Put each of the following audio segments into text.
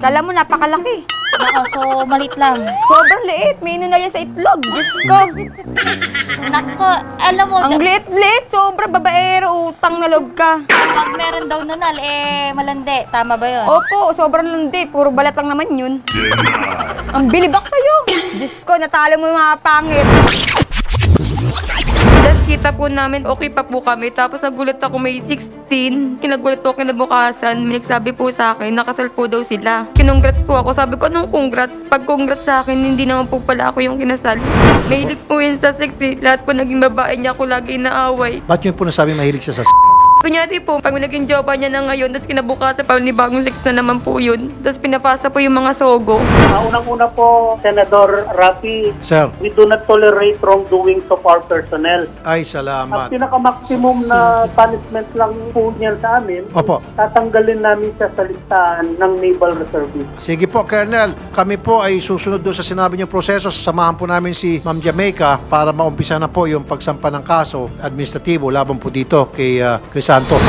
Kala mo napakalaki. Nako, so malit lang. Sobrang liit. May ino na yan sa itlog. Diyos ko. Nako, alam mo, Ang liit-liit. Sobrang babaero. Utang na log ka. pag meron daw nunal, eh, malandi. Tama ba yun? Opo, sobrang landi. Puro balat lang naman yun. Ang bilibak sa'yo. Diyos ko, natalo mo yung mga pangit. Tapos kita po namin, okay pa po kami. Tapos nagulat ako may 16. Kinagulat po kinabukasan. May nagsabi po sa akin, nakasal po daw sila. Kinongrats po ako. Sabi ko, anong congrats? Pag congrats sa akin, hindi naman po pala ako yung kinasal. Mahilig po yun sa sex eh. Lahat po naging babae niya ako lagi inaaway. Ba't yun po nasabi mahilig siya sa s***? Kunyari po, pag may naging jowa niya na ngayon, tapos kinabukasan pa ni bagong sex na naman po yun. Tapos pinapasa po yung mga sogo. Uh, Unang-una po, Senador Rapi, Sir, we do not tolerate wrongdoings of our personnel. ay Ang salamat. pinaka-maximum na punishment lang po niyan sa amin, Opo. tatanggalin namin siya sa listahan ng Naval Reservist. Sige po, Colonel. Kami po ay susunod doon sa sinabi niyong proseso. Samahan po namin si Ma'am Jamaica para maumpisa na po yung pagsampa ng kaso administratibo laban po dito kay uh, Crisanto.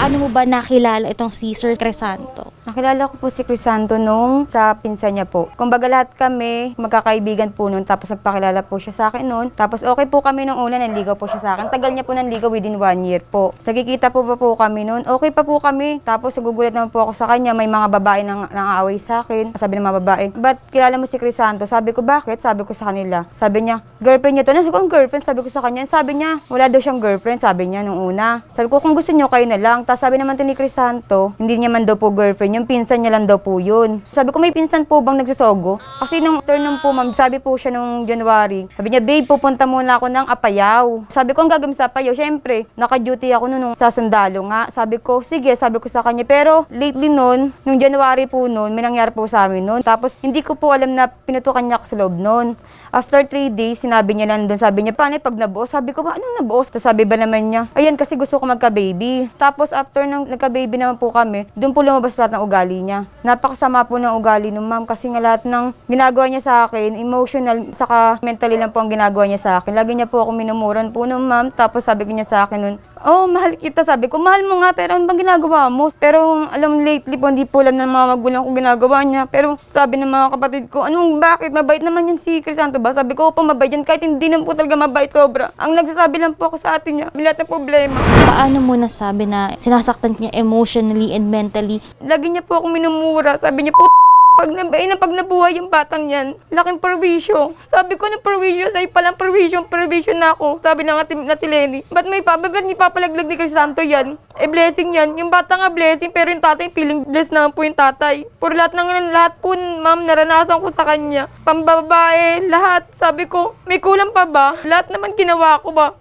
Paano mo ba nakilala itong si Sir Cresanto? Nakilala ko po si Crisanto nung sa pinsan niya po. Kumbaga lahat kami magkakaibigan po noon tapos nagpakilala po siya sa akin noon. Tapos okay po kami nung una, nanligaw po siya sa akin. Tagal niya po nanligaw within one year po. Sagikita po pa po kami noon. Okay pa po kami. Tapos nagugulat naman po ako sa kanya. May mga babae nang nangaaway sa akin. Sabi ng mga babae, ba't kilala mo si Crisanto? Sabi ko, bakit? Sabi ko sa kanila. Sabi niya, girlfriend niya to. Nasa ko, girlfriend? Sabi ko sa kanya. Sabi niya, wala daw siyang girlfriend. Sabi niya nung una. Sabi ko, kung gusto niyo, kayo na lang. Tapos sabi naman to ni Crisanto, hindi niya man daw po girlfriend. Yung pinsan niya lang daw po yun. Sabi ko, may pinsan po bang nagsasogo? Kasi nung turn nung po, ma'am, sabi po siya nung January. Sabi niya, babe, pupunta muna ako ng Apayao. Sabi ko, ang gagawin sa Apayao, syempre, naka-duty ako nung sa sundalo nga. Sabi ko, sige, sabi ko sa kanya. Pero lately noon, nung January po noon, may nangyari po sa amin noon. Tapos hindi ko po alam na pinutukan niya ako sa loob noon. After three days, sinabi niya nandun, sabi niya, paano pag nabuo? Sabi ko, anong nabuo? Tapos sabi ba naman niya, ayan, kasi gusto ko magka-baby. Tapos after nang nagka-baby naman po kami, doon po lumabas lahat ng ugali niya. Napakasama po ng ugali nung ma'am kasi nga lahat ng ginagawa niya sa akin, emotional, saka mentally lang po ang ginagawa niya sa akin. Lagi niya po ako minumuran po nung ma'am. Tapos sabi niya sa akin nun, Oh, mahal kita. Sabi ko, mahal mo nga, pero ano bang ginagawa mo? Pero alam lately po, hindi po alam ng mga magulang ko ginagawa niya. Pero sabi ng mga kapatid ko, anong bakit? Mabait naman yan si Crisanto ba? Sabi ko, opo, mabait yan. Kahit hindi naman po talaga mabait sobra. Ang nagsasabi lang po ako sa atin niya, may lahat ng problema. Paano mo nasabi na sinasaktan niya emotionally and mentally? Lagi niya po akong minumura. Sabi niya po, pag, nab eh, na pag nabuhay yung batang yan, laking perwisyo. Sabi ko na perwisyo, sa'yo palang perwisyo, perwisyo na ako. Sabi ng ati, na Lenny, ba't may pa, ba't ni papalaglag ni Crisanto yan? Eh, blessing yan. Yung bata nga blessing, pero yung tatay, feeling blessed naman po yung tatay. Puro lahat ng, lahat po, ma'am, naranasan ko sa kanya. Pambabae, lahat. Sabi ko, may kulang pa ba? Lahat naman ginawa ko ba?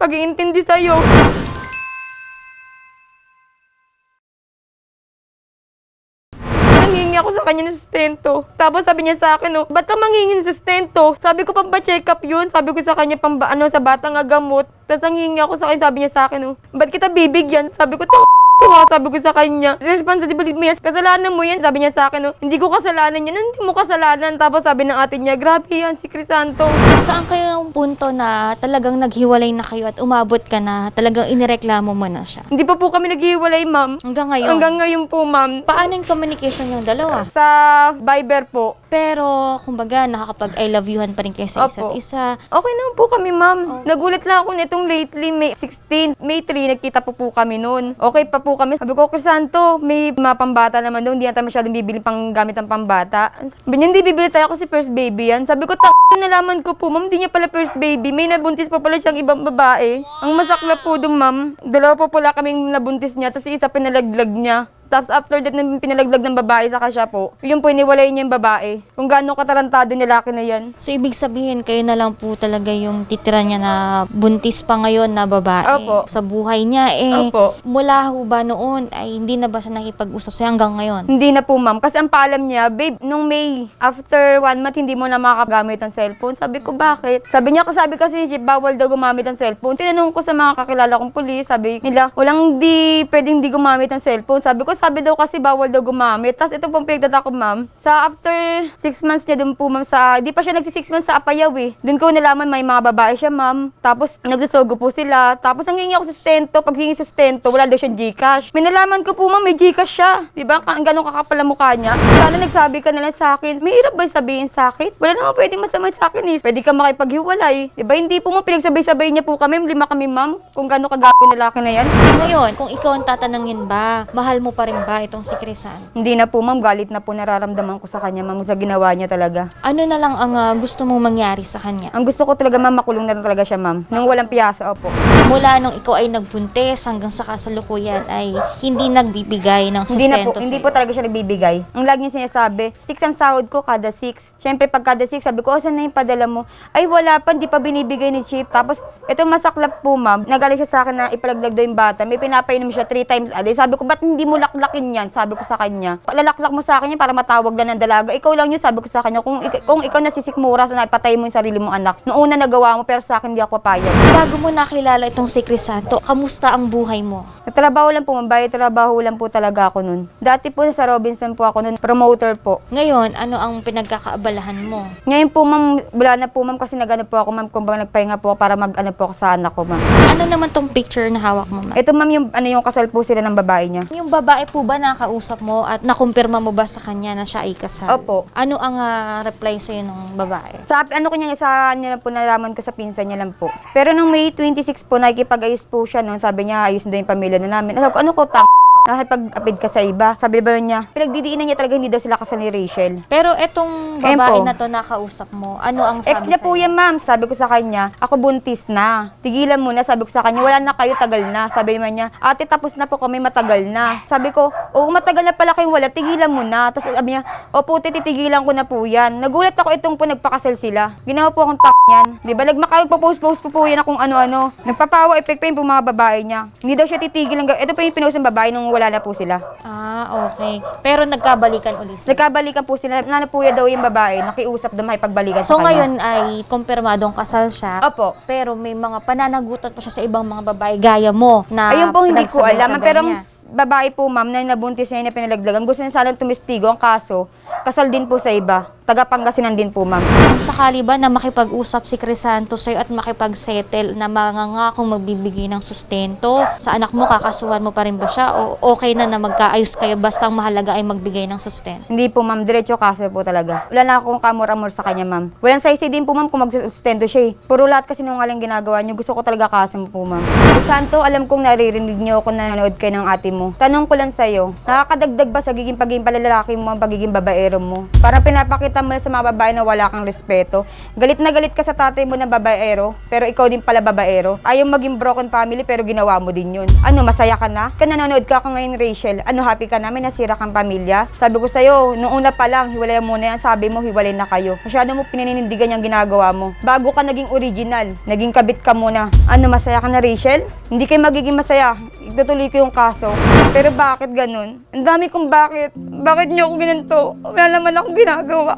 Pag-iintindi sa'yo. Ako sa kanya ng sustento. Tapos sabi niya sa akin, oh, ba't ka manghingi ng sustento? Sabi ko, pamba check up yun. Sabi ko sa kanya, pamba, ano, sa batang gamot. Tapos nangingi ako sa kanya, sabi niya sa akin, oh, ba't kita bibigyan? Sabi ko, "Tang- Tuwa, sabi ko sa kanya. Responsibility mo yan. Kasalanan mo yan. Sabi niya sa akin, oh, hindi ko kasalanan yan. Hindi mo kasalanan. Tapos sabi ng ate niya, grabe yan si Crisanto. Saan kayo ang punto na talagang naghiwalay na kayo at umabot ka na talagang inireklamo mo na siya? Hindi pa po kami naghiwalay, ma'am. Hanggang ngayon? Hanggang ngayon po, ma'am. Paano yung communication yung dalawa? Sa Viber po. Pero, kumbaga, nakakapag I love youhan pa rin kayo sa isa't Opo. isa. Okay naman po kami, ma'am. Nagulat lang ako nitong lately, May 16, May 3, nagkita po po kami noon. Okay pa po kami. Sabi ko, Crisanto, may mga pambata naman doon. Hindi natin masyadong bibili pang gamit ng pambata. Sabi niya, hindi bibili tayo kasi first baby yan. Sabi ko, tak nalaman ko po, ma'am, hindi niya pala first baby. May nabuntis pa pala siyang ibang babae. Ang masakla po doon, ma'am. Dalawa po pala kaming nabuntis niya, tapos isa pinalaglag niya. Tapos after that, na pinalaglag ng babae sa siya po, yun po, iniwalay niya yung babae. Kung gaano katarantado yung lalaki na yan. So, ibig sabihin, kayo na lang po talaga yung titira niya na buntis pa ngayon na babae. Opo. Sa buhay niya, eh, Opo. mula ho ba noon, ay hindi na ba siya nakipag-usap sa'yo hanggang ngayon? Hindi na po, ma'am. Kasi ang paalam niya, babe, nung May, after one month, hindi mo na makagamit ng cellphone. Sabi ko, bakit? Sabi niya, sabi kasi, bawal daw gumamit ng cellphone. Tinanong ko sa mga kakilala kong pulis, sabi nila, walang di, pwedeng di gumamit ng cellphone. Sabi ko, sabi daw kasi bawal daw gumamit. Tapos ito pong pinagdata ko, ma'am. Sa after six months niya dun po, ma'am, sa, di pa siya nagsi six months sa Apayaw eh. Doon ko nalaman may mga babae siya, ma'am. Tapos nagsusugo po sila. Tapos ang hingi ako sustento, pag hingi sustento, wala daw siyang Gcash. May nalaman ko po, ma'am, may Gcash siya. Di ba? Ang ganun kakapal ang mukha niya. Sana nagsabi ka na lang sa akin. May hirap ba sabihin sa akin? Wala naman pwede masama sa akin eh. Pwede ka makipaghiwalay. Di ba? Hindi po mo pinagsabay-sabay niya po kami. Lima kami, ma'am. Kung gano'n kagago na lalaki na yan. Ngayon, kung ikaw ang tatanungin ba, mahal mo pa rin ba itong si Crisan? Hindi na po, ma'am. Galit na po nararamdaman ko sa kanya, ma'am. Sa ginawa niya talaga. Ano na lang ang ah, gusto mong mangyari sa kanya? Ang gusto ko talaga, ma'am, makulong na lang talaga siya, ma'am. Nung walang piyasa, opo. Mula nung ikaw ay nagbuntis hanggang sa kasalukuyan ay hindi nagbibigay ng Hindi na po, sustento hindi sa'yo. po talaga siya nagbibigay. Ang lagi niya sinasabi, six ang sahod ko kada six. Siyempre, pag kada six, sabi ko, oh, saan na yung padala mo? Ay, wala pa, hindi pa binibigay ni Chief. Tapos, ito masaklap po, ma'am. Nagalit siya sa akin na ipalaglag daw yung bata. May pinapainom siya three times a day. Sabi ko, ba't hindi mo laklakin yan? Sabi ko sa kanya. Lalaklak mo sa akin yan para matawag lang ng dalaga. Ikaw lang yun, sabi ko sa kanya. Kung, ik- kung ikaw nasisikmura sa napatay mo yung sarili mong anak. Noong una nagawa mo, pero sa akin hindi ako papayag. Bago mo nakilala itong si Crisanto, kamusta ang buhay mo? Natrabaho lang po, mabay trabaho lang po talaga ako nun. Dati po sa Robinson po ako nun, promoter po. Ngayon, ano ang pinagkakaabalahan mo? Ngayon po, ma'am, wala na po, ma'am, kasi nag-ano po ako, ma'am, kung ba nagpahinga po ako para mag-ano po ako sa anak ko, ma'am. Ano naman tong picture na hawak mo, ma'am? Ito, ma'am, yung, ano, yung kasal po sila ng babae niya. Yung babae po ba nakausap mo at nakumpirma mo ba sa kanya na siya ay kasal? Opo. Ano ang ah, reply sa'yo ng babae? Sa, ano ko niya, sa lang po, nalaman ko sa pinsan niya lang po. Pero nung May 26 po, nakikipag-ayos po siya noon, sabi niya, ayos daw yung pamilya na namin. Ano ko, ano ko, tang nakipag-apid ka sa iba. Sabi ba niya, pinagdidiinan niya talaga hindi daw sila kasal ni Rachel. Pero etong babae po. na to nakausap mo, ano ang Ex sabi niya po sa'yo? yan, ma'am. Sabi ko sa kanya, ako buntis na. Tigilan mo na. Sabi ko sa kanya, wala na kayo, tagal na. Sabi naman niya, ate, tapos na po kami, matagal na. Sabi ko, oo, matagal na pala kayo wala, tigilan mo na. Tapos sabi niya, opo, tititigilan ko na po yan. Nagulat ako itong po nagpakasal sila. Ginawa po akong tak yan. Di ba? Nagmakawag po post-post po po yan akong ano-ano. Nagpapawa effect pa yun po mga babae niya. Hindi daw siya titigil. Hanggang, ito po yung pinost ng babae nung wala na po sila. Ah, okay. Pero nagkabalikan ulit. sila. Nagkabalikan po sila. Nanapuya daw yung babae. Nakiusap daw makipagbalikan So sa kanya. ngayon ay kumpirmadong kasal siya. Opo. Pero may mga pananagutan pa siya sa ibang mga babae gaya mo na Ayun po, hindi ko alam. Pero ang niya. babae po, ma'am, na nabuntis niya na pinalaglagan, gusto niya sanang tumistigo. Ang kaso, kasal din po sa iba. Taga Pangasinan din po, ma'am. Kung sakali ba na makipag-usap si Crisanto sa'yo at makipag-settle na mangangakong magbibigay ng sustento sa anak mo, kakasuhan mo pa rin ba siya? O okay na na magkaayos kayo basta ang mahalaga ay magbigay ng sustento? Hindi po, ma'am. Diretso kaso po talaga. Wala na akong kamor-amor sa kanya, ma'am. Walang saisi din po, ma'am, kung magsustento siya eh. Puro lahat kasi nung alang ginagawa niyo. Gusto ko talaga kaso mo po, ma'am. Santo, alam kong naririnig niyo ako na nanonood kayo ng ate mo. Tanong ko lang sa'yo, nakakadagdag ba sa giging pagiging palalalaki mo ang pagiging babaero mo? Parang pinapakita mo na sa mga babae na wala kang respeto. Galit na galit ka sa tatay mo na babaero, pero ikaw din pala babaero. Ayaw maging broken family, pero ginawa mo din yun. Ano, masaya ka na? Ka nanonood ka ako ngayon, Rachel. Ano, happy ka na? May nasira kang pamilya? Sabi ko sa'yo, nung una pa lang, hiwalay mo na yan. Sabi mo, hiwalay na kayo. Masyado mo pinaninindigan yung ginagawa mo. Bago ka naging original, naging kabit ka muna. Ano, masaya ka na, Rachel? Hindi kayo magiging masaya. Itutuloy ko yung kaso. Pero bakit ganun? Ang dami kong bakit. Bakit niyo ako ginanto? Wala naman akong ginagawa.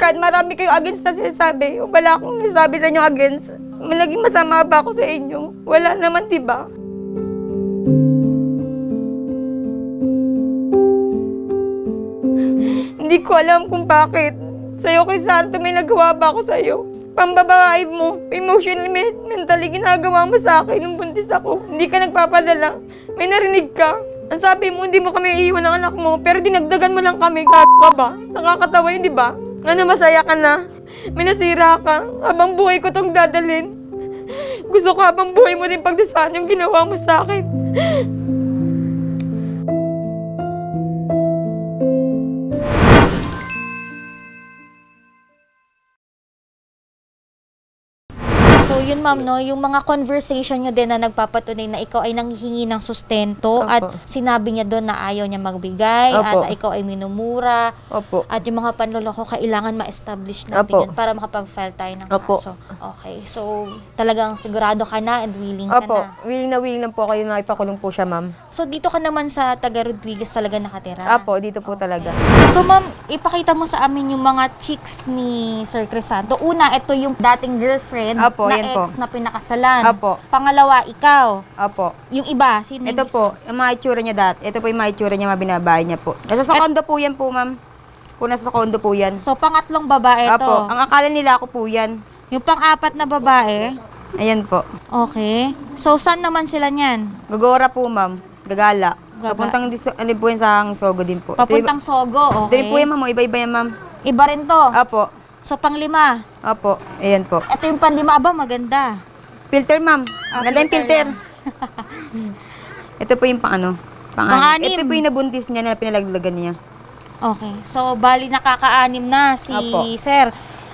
Kahit marami kayo against na sinasabi, wala akong nasabi sa inyo against. Malaging masama ba ako sa inyo? Wala naman, di ba? Hindi ko alam kung bakit. Sa'yo, Crisanto, may nagawa ba ako sa'yo? Pambabae mo, emotionally, me- mentally, ginagawa mo sa akin nung buntis ako. Hindi ka nagpapadala. May narinig ka. Ang sabi mo, hindi mo kami iiwan ng anak mo, pero dinagdagan mo lang kami. Gago ka ba? Nakakatawa yun, di ba? Ano, masaya ka na? May nasira ka. Habang buhay ko tong dadalhin. Gusto ko habang buhay mo din pagdasaan yung ginawa mo sa akin. Yun ma'am no, yung mga conversation nyo din na nagpapatunay na ikaw ay nanghihingi ng sustento Opo. at sinabi niya doon na ayaw niya magbigay Opo. at ikaw ay minumura Opo. at yung mga panloloko kailangan ma-establish natin Opo. yun para makapag-file tayo ng Opo. kaso. Okay. So talagang sigurado ka na and willing ka Opo, na. willing na willing lang po kayo na ipakulong po siya, ma'am. So dito ka naman sa taga Rodriguez talaga nakatira. Apo, dito po Okay. talaga. So ma'am, ipakita mo sa amin yung mga chicks ni Sir Crisanto. Una, ito yung dating girlfriend Opo, na yan po. ex na pinakasalan. Opo. Pangalawa, ikaw. Opo. Yung iba, sino? Ito po, yung mga itsura niya dati. Ito po yung mga itsura niya, mga binabahay niya po. Nasa sa kondo po yan po, ma'am. Kung nasa sa kondo po yan. So, pangatlong babae to. Opo, ang akala nila ako po yan. Yung pang-apat na babae, Ayan po. okay. So, saan naman sila niyan? Gagora po, ma'am. Gagala. Gaga- Papuntang diso, ano po yan sa Sogo din po. Papuntang Sogo, Ito, rin po okay. yan, ma'am. Iba-iba yan, ma'am. Iba rin to. Opo. So, panglima. Opo. Ayan po. Ito yung panlima, aba, maganda. Filter, ma'am. Ah, Ganda yung filter. Ito po yung pang ano. Pang Pang-anim. Ito po yung nabuntis niya na pinalaglagan niya. Okay. So, bali nakaka-anim na si Opo. Sir.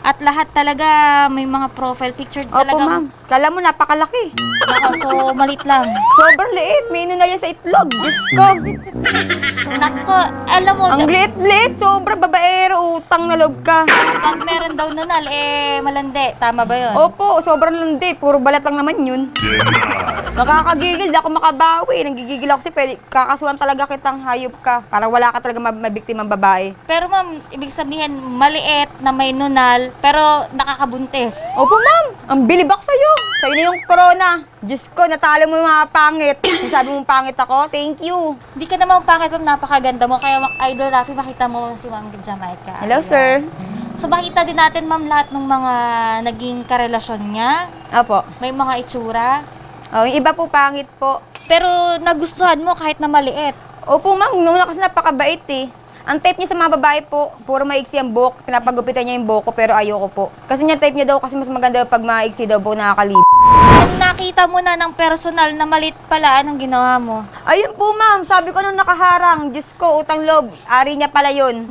At lahat talaga may mga profile picture Opo, talagang ma'am. Kala mo napakalaki. Nako, so malit lang. Sobrang liit. May ino na yan sa itlog. Diyos ko. Nako, alam mo, Ang liit-liit. Sobrang babaero. Utang na loob ka. pag meron daw nunal, eh, malandi. Tama ba yun? Opo, sobrang landi. Puro balat lang naman yun. Nakakagigil. Di ako makabawi. Nanggigigil ako kasi pwede, kakasuhan talaga kitang hayop ka. Para wala ka talaga mab- mabiktimang babae. Pero ma'am, ibig sabihin, maliit na may nunal, pero nakakabuntis. Opo, ma'am. Ang bilibak sa'yo. Sa'yo na yung corona. Diyos ko, natalo mo yung mga pangit. Yung sabi mong pangit ako, thank you. Hindi ka naman pangit ma'am, napakaganda mo. Kaya Idol Rafi, makita mo si Ma'am Jamaica. Hello, Ayan. sir. So makita din natin ma'am lahat ng mga naging karelasyon niya. Opo. May mga itsura. Oh, yung iba po pangit po. Pero nagustuhan mo kahit na maliit. Opo, ma'am. Nung una kasi napakabait eh. Ang type niya sa mga babae po, puro maiksi ang buhok. Pinapagupitan niya yung buhok ko, pero ayoko po. Kasi niya type niya daw kasi mas maganda pag maiksi daw po nakakalib. Nung nakita mo na ng personal na malit pala, anong ginawa mo? Ayun po, ma'am. Sabi ko nung nakaharang, Diyos ko, utang loob. Ari niya pala yun.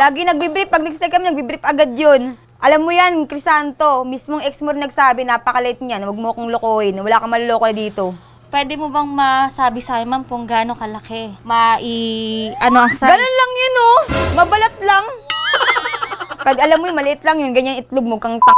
Lagi nagbibrief. Pag nag kami, nagbibrief agad yun. Alam mo yan, Crisanto, mismong ex mo rin nagsabi, napakalit niyan, huwag mo akong lokohin, wala kang maloloko na dito. Pwede mo bang masabi sa akin, ma'am, kung gaano kalaki? Mai... Ano ang size? Ganun lang yun, oh. Mabalat lang. Pag alam mo yun, maliit lang yun, ganyan itlog mo, kang tang...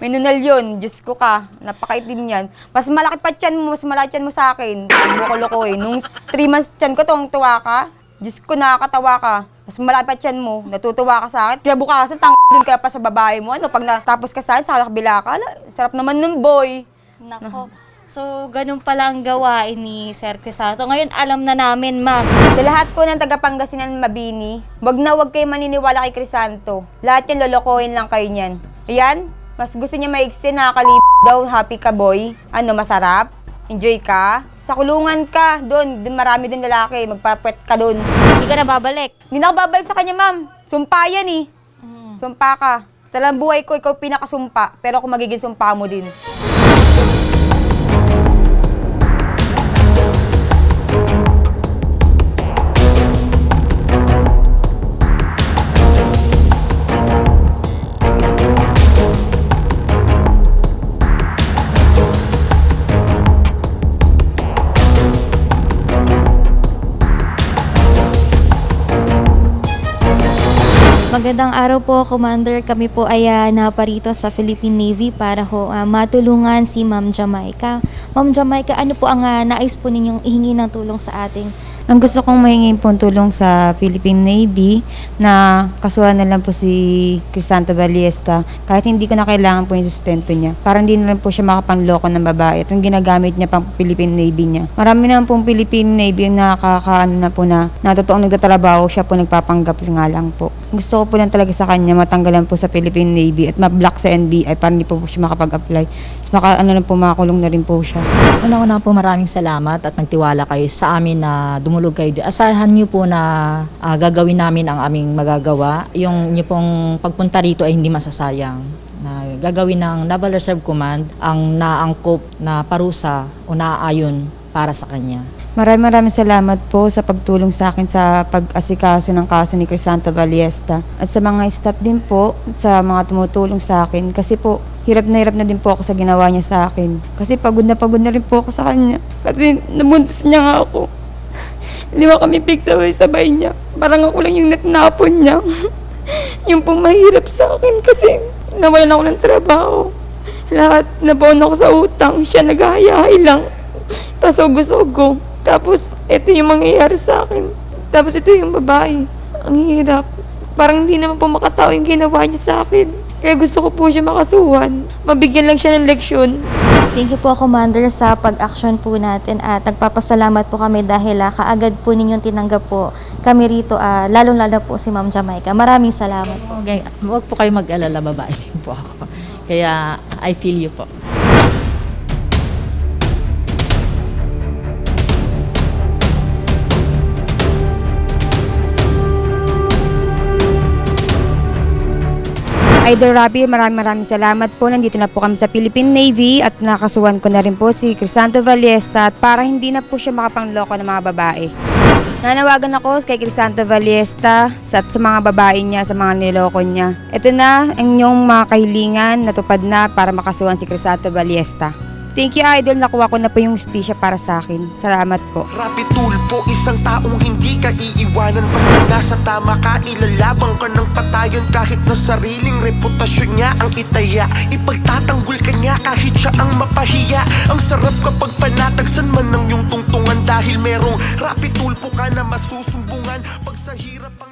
May nunal yun, Diyos ko ka, napakaitim yan. Mas malaki pa tiyan mo, mas malaki tiyan mo sa akin. Huwag mo ko lokohin. Nung 3 months tiyan ko, tuwang tuwa ka. Diyos ko, nakakatawa ka. Mas malaki pa tiyan mo, natutuwa ka sa akin. Kaya bukasan, tang dun ka pa sa babae mo. Ano, pag natapos ka sa akin, sa kabila ka, ala, sarap naman nun, boy. Nako. So, ganun pala ang gawain ni Sir Crisanto. Ngayon, alam na namin, ma'am. Sa lahat po ng taga Pangasinan Mabini, wag na wag kayo maniniwala kay Crisanto. Lahat yan lolokohin lang kayo niyan. Ayan, mas gusto niya maiksi, nakakalib daw, happy ka boy. Ano, masarap? Enjoy ka? Sa kulungan ka, doon, doon marami din lalaki, magpapwet ka doon. Hindi ka na babalik. Hindi na ako babalik sa kanya, ma'am. Sumpa yan eh. Sumpa ka. Talang buhay ko, ikaw pinakasumpa. Pero ako magiging sumpa mo din. Magandang araw po, Commander. Kami po ay ah, naparito sa Philippine Navy para ho ah, matulungan si Ma'am Jamaica. Ma'am Jamaica, ano po ang ah, nais po ninyong ihingi ng tulong sa ating Ang gusto kong mahingin pong tulong sa Philippine Navy na kasuhan na lang po si Crisanto Ballesta kahit hindi ko na kailangan po yung sustento niya. Para hindi na lang po siya makapangloko ng babae at ang ginagamit niya pang Philippine Navy niya. Marami naman pong Philippine Navy na nakakaano na po na na totoong nagtatrabaho siya po nagpapanggap nga lang po. Gusto ko po lang talaga sa kanya matanggalan po sa Philippine Navy at ma-block sa NBI para hindi po, po siya makapag-apply. Maka, ano na po, makakulong na rin po siya. Una-una po maraming salamat at nagtiwala kayo sa amin na dumulog kayo. Asahan niyo po na ah, gagawin namin ang aming magagawa. Yung niyo pong pagpunta rito ay hindi masasayang. Na gagawin ng Naval Reserve Command ang naangkop na parusa o naaayon para sa kanya. Maraming maraming salamat po sa pagtulong sa akin sa pag-asikaso ng kaso ni Crisanto Ballesta. At sa mga staff din po, sa mga tumutulong sa akin. Kasi po, hirap na hirap na din po ako sa ginawa niya sa akin. Kasi pagod na pagod na rin po ako sa kanya. Kasi nabuntis niya nga ako. Lima kami pigsabay-sabay niya. Parang ako lang yung natnapon niya. yung pong mahirap sa akin kasi nawalan ako ng trabaho. Lahat nabaon ako sa utang. Siya naghahayahay lang. Pasugo-sugo. Tapos, ito yung mangyayari sa akin. Tapos, ito yung babae. Ang hirap. Parang hindi naman po makatao yung ginawa niya sa akin. Kaya gusto ko po siya makasuhan. Mabigyan lang siya ng leksyon. Thank you po, Commander, sa pag-action po natin at nagpapasalamat po kami dahil ah, kaagad po ninyong tinanggap po kami rito, ah, lalong-lalo po si Ma'am Jamaica. Maraming salamat po. Okay, huwag po kayo mag-alala, babae din po ako. Kaya I feel you po. Idol Rabi, maraming maraming salamat po. Nandito na po kami sa Philippine Navy at nakasuhan ko na rin po si Crisanto Vallesta at para hindi na po siya makapangloko ng mga babae. Nanawagan ako kay Crisanto Vallesta sa, sa mga babae niya, sa mga niloko niya. Ito na ang inyong mga kahilingan natupad na para makasuhan si Crisanto Vallesta. Thank you, Idol. Nakuha ko na po yung stisya para sa akin. Salamat po. Rapid tulpo, isang taong hindi ka iiwanan. Basta nasa tama ka, ilalabang ka ng patayon. Kahit na sariling reputasyon niya ang itaya Ipagtatanggol ka niya kahit siya ang mapahiya. Ang sarap kapag panatagsan man ng iyong tungtungan Dahil merong rapid tulpo ka na masusumbungan. Pag sa hirap ang